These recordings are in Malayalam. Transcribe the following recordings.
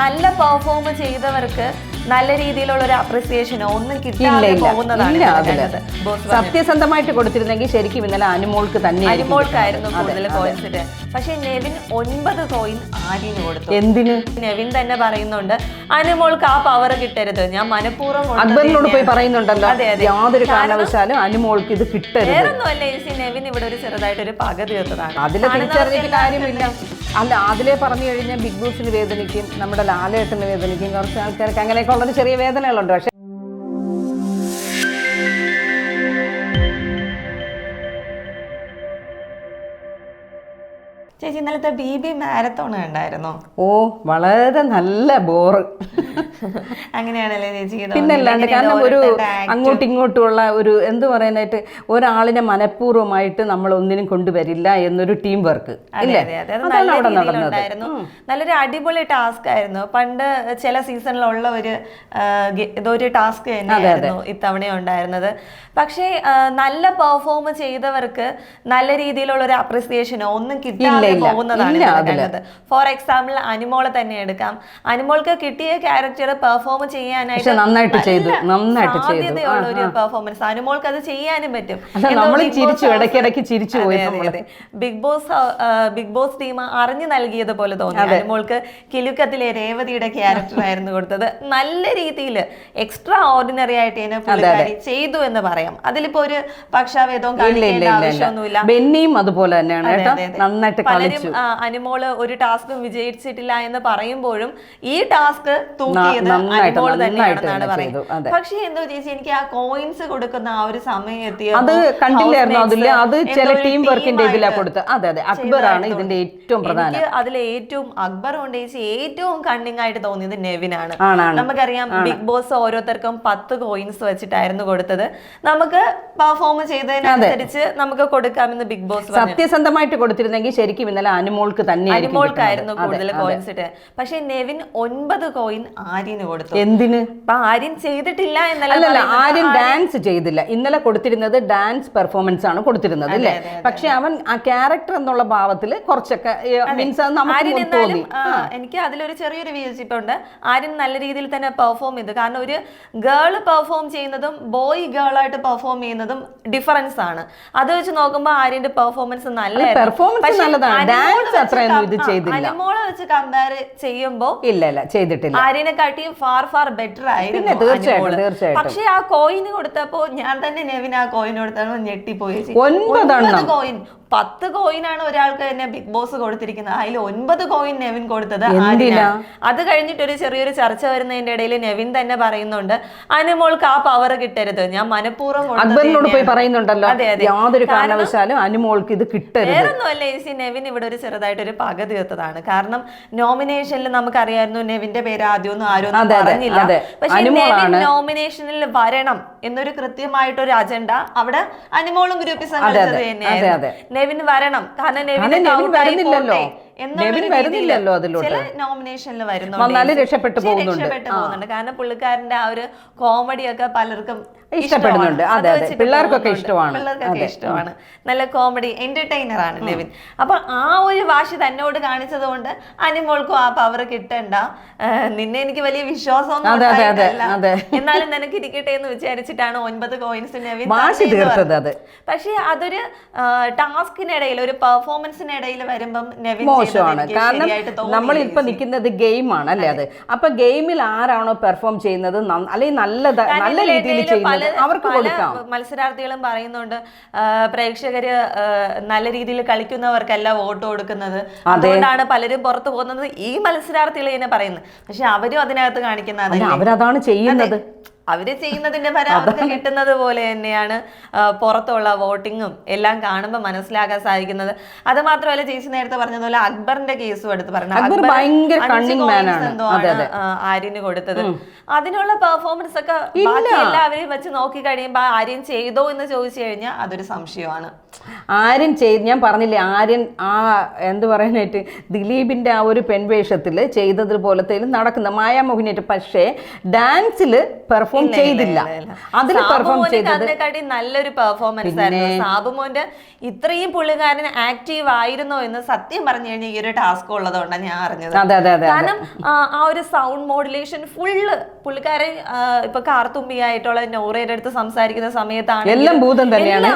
നല്ല പെർഫോം ചെയ്തവർക്ക് നല്ല രീതിയിലുള്ള ഒരു അപ്രിസിയേഷനോ ഒന്നും കിട്ടില്ല ഇല്ല. സത്യസന്ധമായിട്ട് കൊടുത്തിരുന്നെങ്കിൽ ശരിക്കും ഇന്നലെ അനുമോൾക്ക് തന്നെ അനുമോൾക്കായിരുന്നു കൂടുതൽ കോയിൻസ് പക്ഷെ നെവിൻ ഒൻപത് കോയിൻ ആര്യന് കൊടുത്തു. എന്തിന്? നെവിൻ തന്നെ പറയുന്നുണ്ട് അനുമോൾക്ക് ആ പവർ കിട്ടരുത്. ഞാൻ മനഃപൂർവം അക്ബറിനോട് പോയി പറയുന്നുണ്ടല്ലോ. യാതൊരു കാരണവശാലും അനുമോൾക്ക് ഇത് കിട്ടരുത്. വേറൊന്നുമല്ല നെവിൻ ഇവിടെ ഒരു ചെറുതായിട്ടൊരു പക തീർത്തതാണ് അതിൽ കാര്യമില്ല. അല്ല അതിലെ പറഞ്ഞു കഴിഞ്ഞാൽ ബിഗ് ബോസിന് വേദനിക്കും നമ്മുടെ ലാലേട്ടന് വേദനിക്കും കുറച്ച് ആൾക്കാർക്ക് അങ്ങനെയൊക്കെ ഉള്ളൊരു ചെറിയ വേദനകളുണ്ട്. പക്ഷെ ചേച്ചി ഇന്നലത്തെ ബി ബി മാരത്തോൺ കണ്ടായിരുന്നോ? ഓ വളരെ നല്ല ബോറ്. അങ്ങനെയാണല്ലേ ചേച്ചി പിന്നല്ലാണ്ട് കാരണം ഒരു അങ്ങോട്ടും ഇങ്ങോട്ടുമുള്ള ഒരു എന്ത് പറയാനായിട്ട് ഒരാളിനെ മനഃപൂർവമായിട്ട് നമ്മൾ ഒന്നിനും കൊണ്ടുവരില്ല എന്നൊരു ടീം വർക്ക് നല്ലൊരു അടിപൊളി ടാസ്ക് ആയിരുന്നു. പണ്ട് ചില സീസണിലുള്ള ഒരു ഇതൊരു ടാസ്ക് തന്നെയായിരുന്നു ഇത്തവണ ഉണ്ടായിരുന്നത്. പക്ഷേ നല്ല പെർഫോം ചെയ്തവർക്ക് നല്ല രീതിയിലുള്ള ഒരു അപ്രിസിയേഷനോ ഒന്നും കിട്ടാതെ. പോകുന്നതാണ് ഫോർ എക്സാമ്പിൾ അനുമോളെ തന്നെ എടുക്കാം. അനുമോൾക്ക് കിട്ടിയ ക്യാരക്ടർ പെർഫോം ചെയ്യാനായിട്ട് നന്നായിട്ട് ചെയ്തു. നന്നായിട്ട് ചെയ്തു. ഒരു പെർഫോമൻസ് അനുമോൾക്ക് അത് ചെയ്യാനും പറ്റും. ചിരിച്ചു, ഇടയ്ക്കിടയ്ക്ക് ചിരിച്ചു. Big boss big boss team അറിഞ്ഞു നൽകിയത് പോലെ തോന്നി അനുമോൾക്ക് കിലുക്കത്തിലെ രേവതിയുടെ ക്യാരക്ടർ ആയിരുന്നു കൊടുത്തത്. നല്ല രീതിയിൽ എക്സ്ട്രാ ഓർഡിനറി ആയിട്ട് പുള്ളിക്കാരി ചെയ്തു എന്ന് പറയാം. അതിലിപ്പോ ഒരു പക്ഷാഭേദവും കാണിക്കേണ്ട ആവശ്യമൊന്നുമില്ല. ബെന്നിയും അതുപോലെ തന്നെയാണ് കേട്ടോ. നന്നായിട്ട് പലരും അനുമോൾ ഒരു ടാസ്ക് വിജയിച്ചിട്ടില്ല എന്ന് പറയുമ്പോഴും ഈ ടാസ്ക് തൂക്കിയത് അനുമോൾ നന്നായിട്ട് തന്നെയാണെന്നാണ് പറയുന്നത്. പക്ഷേ എന്തോ ചേച്ചി എനിക്ക് ആ കോയിൻസ് കൊടുക്കുന്ന ആ ഒരു സമയം അത് കണ്ടില്ലായിരുന്നു അതില്ല അത് ചില ടീം വർക്കിന്റെ ഇതിലാ കൊടുത്തത് അതെ അതെ. ആണ് ഇതിന്റെ ഏറ്റവും പ്രധാനം. എനിക്ക് ഏറ്റവും അക്ബർ കൊണ്ട് ചേച്ചി ഏറ്റവും കണ്ണിങ് ആയിട്ട് തോന്നിയത് നെവിനാണ് നമുക്കറിയാം ബിഗ് ബോസ് ഓരോരുത്തർക്കും പത്ത് കോയിൻസ് വെച്ചിട്ടായിരുന്നു കൊടുത്തത്. നമുക്ക് പെർഫോം ചെയ്തതിനനുസരിച്ച് നമുക്ക് കൊടുക്കാമെന്ന് ബിഗ് ബോസ് സത്യസന്ധമായിട്ട് കൊടുത്തിരുന്നെങ്കിൽ ശരിക്കും ഇന്നലെ അനുമോൾക്ക് തന്നെ അനുമോൾക്കായിരുന്നു കൂടുതൽ കോയിൻസ് ഇട്ട്. പക്ഷെ നെവിൻ ഒൻപത് കോയിൻ ആര്യന് കൊടുത്തു. എന്തിന്? അപ്പൊ ആര്യൻ ചെയ്തിട്ടില്ല എന്നല്ല ആര്യൻ ആരും ഡാൻസ് ചെയ്തില്ല. ഇന്നലെ കൊടുത്തിരുന്നത് ഡാൻസ് പെർഫോമൻസ് ആണ് കൊടുത്തിരുന്നത് അല്ലേ? പക്ഷെ അവൻ ആ ക്യാരക്ടർ എന്നുള്ള ഭാവത്തിൽ കുറച്ചൊക്കെ മീൻസ് നമുക്ക് തോന്നി. എനിക്ക് അതിലൊരു ചെറിയൊരു വിയോജിപ്പുണ്ട് ആര്യൻ നല്ല രീതിയിൽ തന്നെ പെർഫോം ചെയ്തു. കാരണം ഒരു ഗേൾ പെർഫോം ചെയ്യുന്നതും ബോയ് ഗേൾ ആയിട്ട് പെർഫോം ചെയ്യുന്നതും ഡിഫറൻസ് ആണ്. അത് വെച്ച് നോക്കുമ്പോൾ ആര്യന്റെ പെർഫോമൻസ് നല്ലതായിരുന്നു. പെർഫോമൻസ് നല്ലതാണ്. ഡാൻസ് അത്രയൊന്നും ഇത് ചെയ്തില്ല. അനിമോളെ വെച്ച് കമ്പയർ ചെയ്യുമ്പോൾ ഇല്ല ഇല്ല ചെയ്തിട്ടില്ല. ആര്യനെ കാട്ടിയും ഫാർ ഫാർ ബെറ്റർ ആയിരുന്നു തീർച്ചയായിട്ടും, പക്ഷെ ആ കോയിന് കൊടുത്തപ്പോ ഞാൻ തന്നെ നെവിൻ ആ കോയിൻ കൊടുത്തപ്പോ ഞെട്ടിപ്പോയി. ഒൻപത് കോയിൻ പത്ത് ആണ് ഒരാൾക്ക് തന്നെ ബിഗ് ബോസ് കൊടുത്തിരിക്കുന്നത്. അതിൽ ഒൻപത് കോയിൻ നെവിൻ കൊടുത്തത്? ആര്യനാണ്. അത് കഴിഞ്ഞിട്ട് ഒരു ചെറിയൊരു ചർച്ച വരുന്നതിന്റെ ഇടയിൽ നെവിൻ തന്നെ പറയുന്നുണ്ട് അനുമോൾക്ക് ആ പവർ കിട്ടരുത്. ഞാൻ മനഃപൂർവം അക്ബറിനോട് പോയി പറയുന്നുണ്ടല്ലോ. അതെ, അതെ. യാതൊരു കാരണവശാലും അനുമോൾക്ക് ഇത് കിട്ടരുത്. വേറൊന്നുമല്ല ഏച്ചി നെവിൻ ഇവിടെ ഒരു ചെറുതായിട്ടൊരു പക തീർത്തതാണ്. കാരണം നോമിനേഷനിൽ നമുക്കറിയായിരുന്നു നെവിന്റെ പേര് ആദ്യമൊന്നും ആരും പറഞ്ഞില്ല. പക്ഷെ നെവിൻ നോമിനേഷനിൽ വരണം എന്നൊരു കൃത്യമായിട്ടൊരു അജണ്ട അവിടെ അനുമോളും ഗ്രൂപ്പിൽ സംഘടിച്ചത് തന്നെയാണ് തന്നെയായിരുന്നു. നെവിൻ വരണം കാരണം നെവിൻ ആയി വരുന്നില്ലല്ലോ. വരുന്നില്ലല്ലോ അതിലോട്ട്. ചില നോമിനേഷനിൽ വരുന്നുണ്ട്. രക്ഷപ്പെട്ടു പോകുന്നുണ്ട്. കാരണം പുള്ളിക്കാരന്റെ ആ ഒരു കോമഡി ഒക്കെ പലർക്കും ഇഷ്ടപ്പെടുന്നുണ്ട്. അതെ, അതെ. പിള്ളേർക്കൊക്കെ ഇഷ്ടമാണ്. പിള്ളേർക്കൊക്കെ ഇഷ്ടമാണ് നല്ല കോമഡി എന്റർടൈനർ ആണ് നെവിൻ അപ്പൊ ആ ഒരു വാശി തന്നോട് കാണിച്ചത് കൊണ്ട് അനിമോൾക്കും ആ പവർ കിട്ടണ്ട നിന്നെ എനിക്ക് വലിയ വിശ്വാസമൊന്നും. എന്നാലും നിനക്ക് ഇരിക്കട്ടെ എന്ന് വിചാരിച്ചിട്ടാണ് ഒൻപത് കോയിൻസ് നെവിൻ വാശി തീർത്തത് അത്. പക്ഷേ അതൊരു ടാസ്കിനിടയിൽ ഒരു പെർഫോമൻസിനിടയിൽ വരുമ്പം നെവിൻ മോശമാണ്. കാരണം നമ്മൾ ഇപ്പൊ. നിൽക്കുന്നത് ഗെയിമാണ് അല്ലേ അത്. അപ്പൊ ഗെയിമിൽ ആരാണോ പെർഫോം ചെയ്യുന്നത് അല്ലെങ്കിൽ നല്ല നല്ല രീതിയിൽ ചെയ്യുന്നത് അവർക്ക് കൊടുക്കാം. മത്സരാർത്ഥികളും പറയുന്നുണ്ട് പ്രേക്ഷകര് നല്ല രീതിയിൽ കളിക്കുന്നവർക്കല്ല വോട്ട് കൊടുക്കുന്നത്. അതുകൊണ്ടാണ് പലരും പുറത്തു പോകുന്നത് ഈ മത്സരാർത്ഥികൾ ഇങ്ങനെ പറയുന്നത്. പക്ഷെ അവരും അതിനകത്ത് കാണിക്കുന്നത് അവരതാണ് ചെയ്യുന്നത്. അവർ ചെയ്യുന്നതിന്റെ ഫലം അവർക്ക് കിട്ടുന്നത് പോലെ തന്നെയാണ് പുറത്തുള്ള വോട്ടിങ്ങും എല്ലാം കാണുമ്പോൾ മനസ്സിലാക്കാൻ സാധിക്കുന്നത്. അത് മാത്രമല്ല ചേച്ചി നേരത്തെ പറഞ്ഞതുപോലെ അക്ബറിന്റെ കേസും എടുത്ത് പറഞ്ഞു അക്ബർ ഭയങ്കര ആര്യന് കൊടുത്തത്. അതിനുള്ള പെർഫോമൻസ് ഒക്കെ ബാക്കി എല്ലാവരെയും വെച്ച് നോക്കി കഴിയുമ്പോൾ ആര്യൻ ചെയ്തോ എന്ന് ചോദിച്ചു കഴിഞ്ഞാൽ അതൊരു സംശയമാണ്. ആര്യൻ ചെയ്ത് ഞാൻ പറഞ്ഞില്ലേ ആര്യൻ ആ എന്ത് പറയാനായിട്ട് ദിലീപിന്റെ ആ ഒരു പെൺവേഷത്തിൽ ചെയ്തതുപോലത്തെ നടക്കുന്ന മായാമോഹിനിയായിട്ട്. പക്ഷേ ഡാൻസിൽ പെർഫോം പെർഫോം ചെയ്തില്ല. അതിൽ പെർഫോം ചെയ്തതിനെക്കാട്ടി അതിനെക്കാട്ടി നല്ലൊരു പെർഫോമൻസ് ആയിരുന്നു. സാബുമോന്റെ ഇത്രയും പുള്ളിക്കാരൻ ആക്റ്റീവ് ആയിരുന്നോ എന്ന് സത്യം പറഞ്ഞു കഴിഞ്ഞാൽ ഈ ഒരു ടാസ്ക് ഉള്ളതുകൊണ്ടാണ് ഞാൻ അറിഞ്ഞത്. കാരണം ആ, ഒരു സൗണ്ട് മോഡുലേഷൻ ഫുള്ള് പുള്ളിക്കാരൻ ഇപ്പൊ കാർത്തുമ്പി ആയിട്ടുള്ള നോറയുടെ അടുത്ത് സംസാരിക്കുന്ന സമയത്താണ് എല്ലാം ഭൂതം തന്നെയാണ്.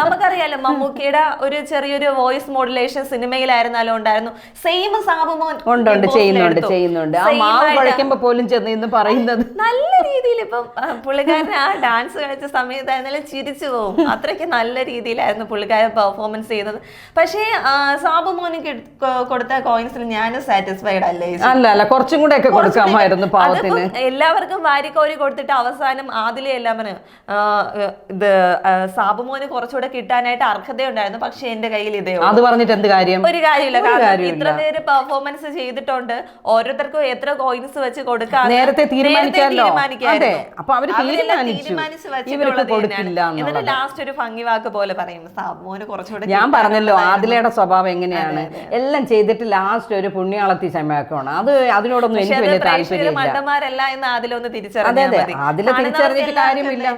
നമുക്കറിയാലോ മമ്മൂക്കിയുടെ ഒരു ചെറിയൊരു വോയിസ് മോഡുലേഷൻ സിനിമയിലായിരുന്നാലും ഉണ്ടായിരുന്നു. സെയിം സാബുമോൻ ഉണ്ട് ചെയ്യുന്നുണ്ട് ചെയ്യുന്നുണ്ട്. ആ മാവ്. പോലും ചെന്ന് ഇന്ന് പറയുന്നത്. നല്ല രീതിയിൽ ഇപ്പം പുള്ളിക്കാരൻ ആ ഡാൻസ് കളിച്ച സമയത്തായിരുന്നാലും ചിരിച്ചു പോകും അത്രയ്ക്ക് നല്ല രീതിയിലായിരുന്നു പുള്ളിക്കാരൻ പെർഫോമൻസ് ചെയ്തത് പക്ഷേ സാബു മോനിക്ക് കൊടുത്ത കോയിൻസിൽ ഞാനും സാറ്റിസ്ഫൈഡ് അല്ലേ അല്ല അല്ല കുറച്ചും കൂടെ ഒക്കെ കൊടുക്കാമായിരുന്നു പാവത്തിന്. എല്ലാവർക്കും വാരിക്കോരി കൊടുത്തിട്ട് അവസാനം ആദിലെ എല്ലാം പറഞ്ഞു ഇത് സാബു മോന് കുറച്ചുകൂടെ കിട്ടാനായിട്ട് അർഹതയുണ്ടായിരുന്നു പക്ഷെ എന്റെ കയ്യിൽ ഇതേ. അത് പറഞ്ഞിട്ട് എന്ത് കാര്യം? ഒരു കാര്യമില്ല കാരണം ഇത്ര പേര് പെർഫോമൻസ് ചെയ്തിട്ടുണ്ട് ഓരോരുത്തർക്കും എത്ര കോയിൻസ് വെച്ച് കൊടുക്കാം നേരത്തെ തീരുമാനിക്കാമല്ലോ. അപ്പൊ അവർ തീരുമാനിച്ചു. ഇവർക്ക് കൊടുക്കില്ല. ലാസ്റ്റ് ഒരു ഭംഗി വാക്ക് പോലെ പറയും സാബുമോന് കുറച്ചുകൂടെ ഞാൻ പറഞ്ഞല്ലോ ആദിലയുടെ സ്വഭാവം എങ്ങനെയാണ്? എല്ലാം ചെയ്തിട്ട് ലാസ്റ്റ് ഒരു പുണ്യാളത്തി ചമ്മയാക്കണം അത് അതിനോടൊന്നും എനിക്ക് വലിയ താല്പര്യം താല്പര്യമില്ല. മണ്ടന്മാരല്ല എന്ന് അതിലൊന്ന് തിരിച്ചറിഞ്ഞാൽ അതിലെ തിരിച്ചറിഞ്ഞിട്ട് കാര്യമില്ല.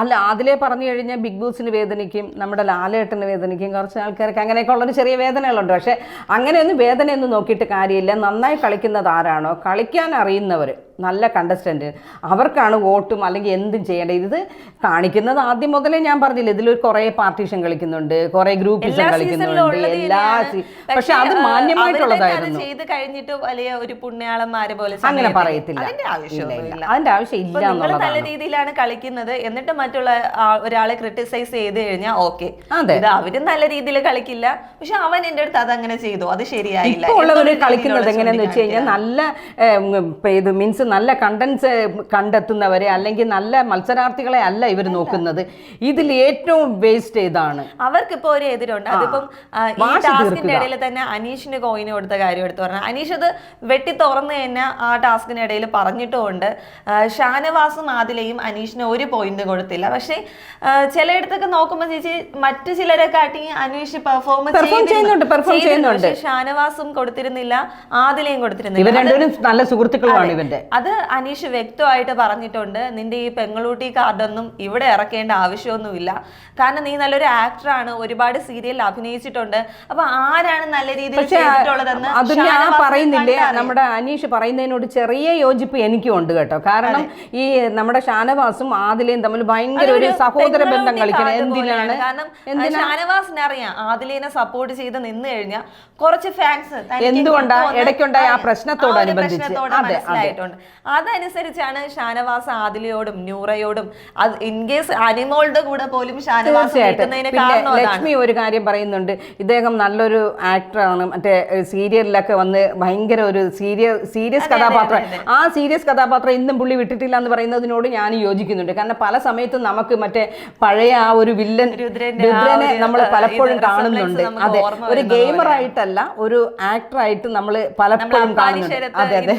അല്ല അതിലെ പറഞ്ഞു കഴിഞ്ഞാൽ ബിഗ് ബോസിന് വേദനിക്കും നമ്മുടെ ലാലേട്ടന് വേദനിക്കും കുറച്ച് ആൾക്കാർക്ക് അങ്ങനെയൊക്കെ ഉള്ളൊരു ചെറിയ വേദനകളുണ്ട്. പക്ഷെ അങ്ങനെയൊന്നും വേദനയൊന്നും നോക്കിയിട്ട് കാര്യമില്ല. നന്നായി കളിക്കുന്നത് ആരാണോ? കളിക്കാൻ അറിയുന്നവർ നല്ല കണ്ടസ്റ്റന്റ് അവർക്കാണ് വോട്ടും അല്ലെങ്കിൽ എന്തും ചെയ്യേണ്ടത്. ഇത് കാണിക്കുന്നത് ആദ്യം മുതലേ ഞാൻ പറഞ്ഞില്ല ഇതിൽ കുറേ പാർട്ടീഷൻ കളിക്കുന്നുണ്ട് കുറേ ഗ്രൂപ്പിസം കളിക്കുന്നുണ്ട് എല്ലാ. പക്ഷേ, അത് മാന്യമായിട്ടുള്ളതായിരുന്നു. ചെയ്ത് കഴിഞ്ഞിട്ട് വലിയ ഒരു പുണ്യാളന്മാരെ പോലെ അങ്ങനെ പറയത്തില്ല. അതിന്റെ ആവശ്യം ഇല്ല നല്ല രീതിയിലാണ് കളിക്കുന്നത്. എന്നിട്ട് മറ്റുള്ള ഒരാളെ ക്രിട്ടിസൈസ് ചെയ്ത് കഴിഞ്ഞാൽ ഓക്കെ. ഇത് അവരും നല്ല രീതിയിൽ കളിക്കില്ല. പക്ഷെ അവൻ എന്റെ അടുത്ത് അതങ്ങനെ ചെയ്തു. അത് ശരിയായില്ല. ഇപ്പോൾ ഉള്ളവർ കളിക്കുന്നത് എങ്ങനെയാന്ന് വെച്ച് കഴിഞ്ഞാൽ നല്ല ഇത് മീൻസ് നല്ല കണ്ടൻസ് കണ്ടെത്തുന്നവരെ അല്ലെങ്കിൽ നല്ല മത്സരാർത്ഥികളെ അല്ല ഇവർ നോക്കുന്നത്. ഇതിൽ ഏറ്റവും വേസ്റ്റ് ചെയ്താണ് അവർക്കിപ്പോ ഒരു എതിരുണ്ട്. അതിപ്പം ഈ ടാസ്കിന്റെ ഇടയിൽ തന്നെ അനീഷിന് കോയിന് കൊടുത്ത കാര്യം എടുത്തു പറഞ്ഞു അനീഷ് അത് വെട്ടി തുറന്ന് തന്നെ ആ ടാസ്കിന് ഇടയിൽ പറഞ്ഞിട്ടുമുണ്ട്. ഷാനവാസും ആദിലയും അനീഷിന് ഒരു പോയിന്റ് കൊടുത്തില്ല. പക്ഷേ ചിലയിടത്തൊക്കെ നോക്കുമ്പോൾ ചേച്ചി മറ്റു ചിലരെ കാട്ടി അനീഷ് പെർഫോം Perform ചെയ്യുന്നുണ്ട്. ഷാനവാസും കൊടുത്തിരുന്നില്ല ആദിലയും കൊടുത്തിരുന്നില്ല. നല്ല സുഹൃത്തുക്കളാണ് ഇവന്റെ അത് അനീഷ് വ്യക്തമായിട്ട് പറഞ്ഞിട്ടുണ്ട് നിന്റെ ഈ പെങ്ങളൂട്ടി കാർഡൊന്നും ഇവിടെ ഇറക്കേണ്ട ആവശ്യമൊന്നുമില്ല. കാരണം നീ നല്ലൊരു ആക്ടറാണ് ഒരുപാട് സീരിയലിൽ അഭിനയിച്ചിട്ടുണ്ട്. അപ്പൊ ആരാണ് നല്ല രീതിയിൽ ചെയ്തിട്ടുള്ളതെന്ന് ആ പറയുന്നില്ലേ? നമ്മുടെ അനീഷ് പറയുന്നതിനോട് ചെറിയ യോജിപ്പ് എനിക്കും ഉണ്ട് കേട്ടോ. കാരണം ഈ നമ്മുടെ ഷാനവാസും ആദിലയും തമ്മിൽ ഭയങ്കര ഒരു സഹോദര ബന്ധം കളിക്കണം എന്തിനാണ്? കാരണം ഷാനവാസിനെ അറിയാം ആദിലേനെ സപ്പോർട്ട് ചെയ്ത് നിന്ന് കഴിഞ്ഞാൽ കുറച്ച് ഫാൻസ് എന്തുകൊണ്ടാ? ഇടയ്ക്കുണ്ടായ ആ പ്രശ്നത്തോടനുബന്ധിച്ച്. അതെ, അതെ. അതനുസരിച്ചാണ് ഷാനവാസ് ആദിലയോടും ന്യൂറയോടും അത് ഇൻ കേസ് അനിമോളുടെ കൂടെ പോലും ഷാനവാസ് കാരണം അതാണ്. ലക്ഷ്മി ഒരു കാര്യം പറയുന്നുണ്ട്. ഇദ്ദേഹം നല്ലൊരു ആക്ടറാണ് മറ്റേ സീരിയലിലൊക്കെ വന്ന് ഭയങ്കര ഒരു സീരിയസ് സീരിയസ് കഥാപാത്രം. ആ സീരിയസ് കഥാപാത്രം ഇന്നും പുള്ളി വിട്ടിട്ടില്ല എന്ന് പറയുന്നതിനോട് ഞാൻ യോജിക്കുന്നുണ്ട്. കാരണം പല സമയത്തും നമുക്ക് മറ്റേ പഴയ ആ ഒരു വില്ലൻ രുദ്രനെ നമ്മൾ പലപ്പോഴും കാണുന്നുണ്ട്. അതെ. ഒരു ഗെയിമറായിട്ടല്ല ഗെയിമർ ആയിട്ടല്ല ഒരു ആക്ടറായിട്ട് നമ്മൾ പലപ്പോഴും കാണുന്നുണ്ട്. അതെ അതെ.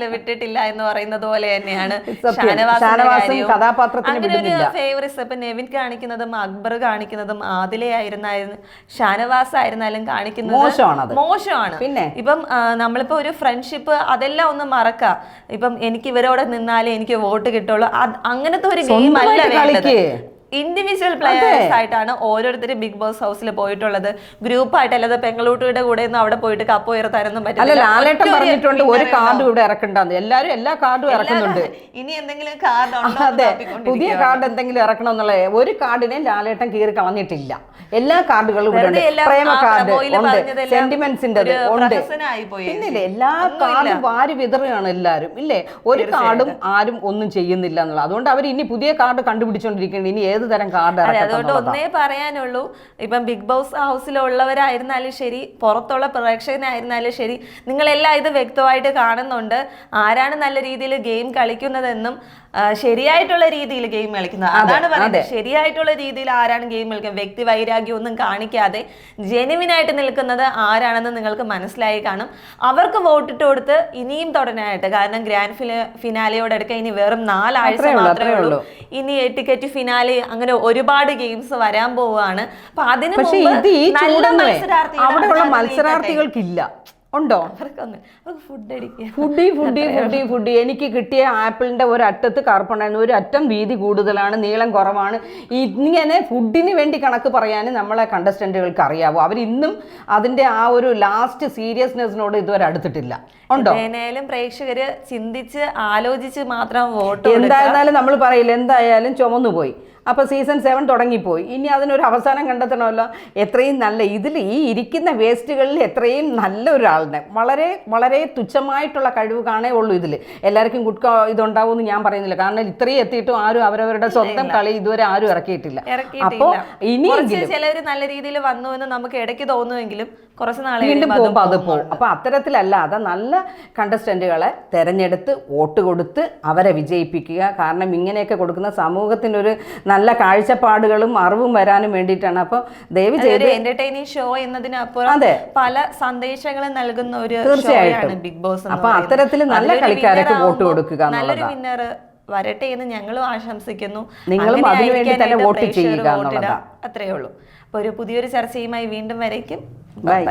ഇന്നും വിട്ടിട്ടില്ല എന്ന് പറയുന്നത് പോലെ തന്നെയാണ് അങ്ങനെ ഒരു ഫേവറിസ് ഇപ്പൊ നെവിൻ കാണിക്കുന്നതും അക്ബർ കാണിക്കുന്നതും ആദിലെ ആയിരുന്നാലും ഷാനവാസ് ആയിരുന്നാലും കാണിക്കുന്നത് മോശമാണ് മോശമാണ്. പിന്നെ? ഇപ്പം നമ്മളിപ്പോ ഒരു ഫ്രണ്ട്ഷിപ്പ് അതെല്ലാം ഒന്ന് മറക്കാം. ഇപ്പം എനിക്ക് ഇവരോട് നിന്നാലേ എനിക്ക് വോട്ട് കിട്ടുള്ളൂ. അങ്ങനത്തെ ഒരു ഗെയിം അല്ല വേണ്ടത്. ഇൻഡിവിജ്വൽ പ്ലെയേഴ്സ് ആയിട്ടാണ് ഓരോരുത്തരും ബിഗ് ബോസ് ഹൗസിൽ പോയിട്ടുള്ളത്. ഗ്രൂപ്പ് ആയിട്ട് അല്ലാതെ പെങ്ങളൂട്ടിയുടെ കൂടെ ഒന്നും അവിടെ പോയിട്ട് കപ്പ് ഉയർത്താനൊന്നും പറ്റില്ല. പറഞ്ഞിട്ടുണ്ട് ഒരു കാർഡ്? ഇവിടെ ഇറക്കണ്ടെന്ന്. എല്ലാരും എല്ലാ കാർഡും ഇറക്കുന്നുണ്ട്. ഇനി എന്തെങ്കിലും കാർഡ് അതെ. പുതിയ കാർഡ് എന്തെങ്കിലും ഇറക്കണം എന്നുള്ള ഒരു കാർഡിനെ ലാലേട്ടൻ കീറി കളഞ്ഞിട്ടില്ല. എല്ലാ കാർഡുകളും ഇവിടെ പ്രേമ കാർഡ് ഉണ്ട്. സെന്റിമെന്റ്സിന്റെ ഉണ്ട്. പോയി പിന്നില്ലേ എല്ലാ കാർഡും വാരി വിതറുകയാണ് എല്ലാരും ഇല്ലേ? ഒരു കാർഡും ആരും ഒന്നും ചെയ്യുന്നില്ല എന്നുള്ളത്. അതുകൊണ്ട് അവർ ഇനി പുതിയ കാർഡ് കണ്ടുപിടിച്ചോണ്ടിരിക്കുന്നത് ഇനി ഏത് തരം കാർഡ് അതുകൊണ്ട് ഒന്നേ പറയാനുള്ളൂ. ഇപ്പം ബിഗ് ബോസ് ഹൗസിലുള്ളവരായിരുന്നാലും ശരി പുറത്തുള്ള പ്രേക്ഷകനായിരുന്നാലും ശരി നിങ്ങളെല്ലാം ഇത് വ്യക്തമായിട്ട് കാണുന്നുണ്ട്. ആരാണ് നല്ല രീതിയിൽ ഗെയിം കളിക്കുന്നതെന്നും ശരിയായിട്ടുള്ള രീതിയിൽ ഗെയിം കളിക്കുന്നത്. അതാണ് പറയുന്നത്. ശരിയായിട്ടുള്ള രീതിയിൽ ആരാണ് ഗെയിം കളിക്കുന്നത്? വ്യക്തി വൈരാഗ്യം ഒന്നും കാണിക്കാതെ ജെനുവിനായിട്ട് നിൽക്കുന്നത് ആരാണെന്ന് നിങ്ങൾക്ക് മനസ്സിലായി കാണും. അവർക്ക് വോട്ടിട്ട് കൊടുത്ത് ഇനിയും തുടരാനായിട്ട്. കാരണം ഗ്രാൻഡ് ഫിന ഫിനാലയോടടുക്ക ഇനി വെറും നാലാഴ്ച മാത്രമേ ഉള്ളൂ. ഇനി ടിക്കറ്റ് ഫിനാലെ അങ്ങനെ ഒരുപാട് ഗെയിംസ് വരാൻ പോവുകയാണ്. അപ്പൊ അതിന് മത്സരാർത്ഥികൾക്കില്ല. ഉണ്ടോ? Food foodie foodie foodie. എനിക്ക് കിട്ടിയ ആപ്പിളിന്റെ ഒരു അറ്റത്ത് കറുപ്പുണ്ടായിരുന്നു. ഒരു അറ്റം വീതി കൂടുതലാണ് നീളം കുറവാണ്. ഇങ്ങനെ ഫുഡിന് വേണ്ടി കണക്ക് പറയാൻ നമ്മളെ കണ്ടസ്റ്റന്റുകൾക്ക് അറിയാവോ. അവർ ഇന്നും അതിന്റെ ആ ഒരു ലാസ്റ്റ് സീരിയസ്നെസ്സിനോട് ഇതുവരെ അടുത്തിട്ടില്ല. ഉണ്ടോ? ഏതായാലും പ്രേക്ഷകര് ചിന്തിച്ച് ആലോചിച്ച് മാത്രം വോട്ട് എന്തായിരുന്നാലും നമ്മൾ പറയില്ല എന്തായാലും ചുമന്നുപോയി. അപ്പോൾ സീസൺ സെവൻ തുടങ്ങിപ്പോയി. ഇനി അതിനൊരു അവസാനം കണ്ടെത്തണമല്ലോ. എത്രയും നല്ല ഇതിൽ ഈ ഇരിക്കുന്ന വേസ്റ്റുകളിൽ എത്രയും നല്ല ഒരാളിനെ. വളരെ വളരെ തുച്ഛമായിട്ടുള്ള കഴിവ് കാണേ ഉള്ളൂ ഇതിൽ എല്ലാവർക്കും ഗുഡ് ഇതുണ്ടാവും എന്ന് ഞാൻ പറയുന്നില്ല. കാരണം ഇത്രയും എത്തിയിട്ടും ആരും അവരവരുടെ സ്വന്തം കളി ഇതുവരെ ആരും ഇറക്കിയിട്ടില്ല. അപ്പോൾ ഇനി ചിലർ നല്ല രീതിയിൽ വന്നു എന്ന് നമുക്ക് ഇടയ്ക്ക് തോന്നുമെങ്കിലും കുറച്ച് നാളെ വീണ്ടും പോകുമ്പോൾ അത്. പോകും. അപ്പോൾ അത്തരത്തിലല്ലാതെ നല്ല കണ്ടസ്റ്റന്റുകളെ തെരഞ്ഞെടുത്ത് വോട്ട് കൊടുത്ത് അവരെ വിജയിപ്പിക്കുക. കാരണം ഇങ്ങനെയൊക്കെ കൊടുക്കുന്ന സമൂഹത്തിനൊരു നല്ല കാഴ്ചപ്പാടുകളും അറിവും വരാനും വേണ്ടിയിട്ടാണ്. അപ്പോൾ ദയവ് ചെയ്ത് എന്റർടൈനിങ് ഷോ എന്നതിനപ്പുറം അതെ. പല സന്ദേശങ്ങളും നൽകുന്ന ഒരു തീർച്ചയായിട്ടും. ബിഗ് ബോസ് അപ്പൊ അത്തരത്തിൽ നല്ല കളിക്കാരൊക്കെ വോട്ട് കൊടുക്കുക വരട്ടെ എന്ന് ഞങ്ങളും ആശംസിക്കുന്നു. നിങ്ങളും അതിനുവേണ്ടി വേണ്ടി തന്നെ വോട്ട് ചെയ്യുക. അത്രയേ ഉള്ളൂ. അപ്പൊ ഒരു പുതിയൊരു ചർച്ചയുമായി വീണ്ടും വരയ്ക്കും. ബൈ.